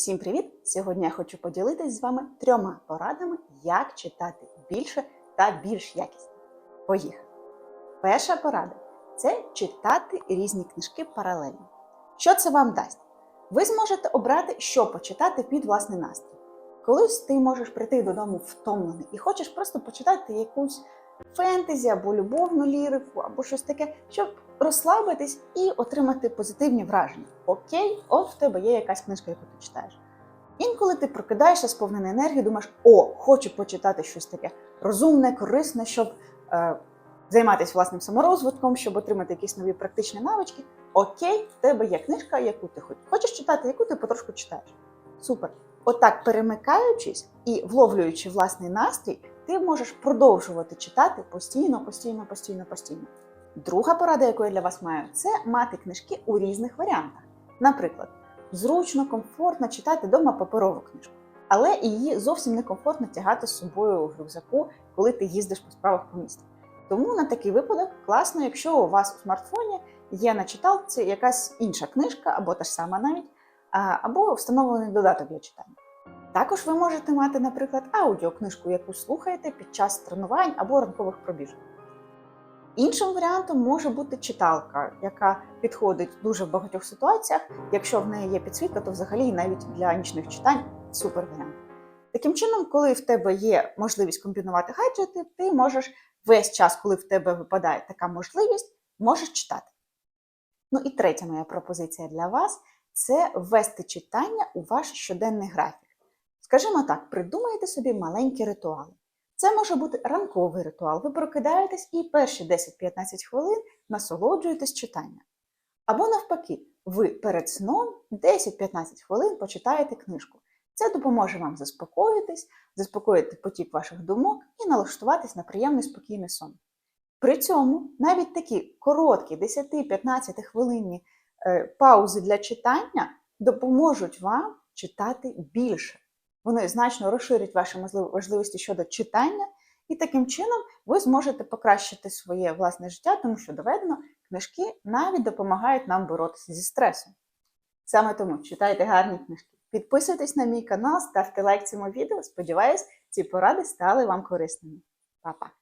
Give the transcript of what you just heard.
Всім привіт! Сьогодні я хочу поділитись з вами трьома порадами, як читати більше та більш якісно. Поїхали! Перша порада це читати різні книжки паралельно. Що це вам дасть? Ви зможете обрати, що почитати під власний настрій. Колись ти можеш прийти додому втомлений і хочеш просто почитати якусь фентезі або любовну лірику, або щось таке, щоб розслабитись і отримати позитивні враження. Окей, от в тебе є якась книжка, яку ти читаєш. Інколи ти прокидаєшся сповнений енергії, думаєш, о, хочу почитати щось таке розумне, корисне, щоб е, займатися власним саморозвитком, щоб отримати якісь нові практичні навички. Окей, в тебе є книжка, яку ти хоч- хочеш читати, яку ти потрошку читаєш. Супер. Отак, перемикаючись і вловлюючи власний настрій, ти можеш продовжувати читати постійно, постійно, постійно, постійно. Друга порада, яку я для вас маю, це мати книжки у різних варіантах. Наприклад, зручно, комфортно читати вдома паперову книжку, але її зовсім не комфортно тягати з собою в рюкзаку, коли ти їздиш по справах по місту. Тому на такий випадок класно, якщо у вас у смартфоні є на читалці якась інша книжка, або та ж сама навіть, або встановлений додаток для читання. Також ви можете мати, наприклад, аудіокнижку, яку слухаєте під час тренувань або ранкових пробіжок. Іншим варіантом може бути читалка, яка підходить дуже в багатьох ситуаціях. Якщо в неї є підсвітка, то взагалі навіть для нічних читань супер варіант. Таким чином, коли в тебе є можливість комбінувати гаджети, ти можеш весь час, коли в тебе випадає така можливість, можеш читати. Ну і третя моя пропозиція для вас це ввести читання у ваш щоденний графік. Скажімо так, придумайте собі маленькі ритуали. Це може бути ранковий ритуал. Ви прокидаєтесь і перші 10-15 хвилин насолоджуєтесь читанням. Або навпаки, ви перед сном 10-15 хвилин почитаєте книжку. Це допоможе вам заспокоїтись, заспокоїти потік ваших думок і налаштуватись на приємний спокійний сон. При цьому навіть такі короткі 10-15 хвилинні е, паузи для читання допоможуть вам читати більше. Вони значно розширять ваші можливості щодо читання, і таким чином ви зможете покращити своє власне життя, тому що доведено, книжки навіть допомагають нам боротися зі стресом. Саме тому читайте гарні книжки. Підписуйтесь на мій канал, ставте лайк цьому відео. Сподіваюсь, ці поради стали вам корисними. Па-па!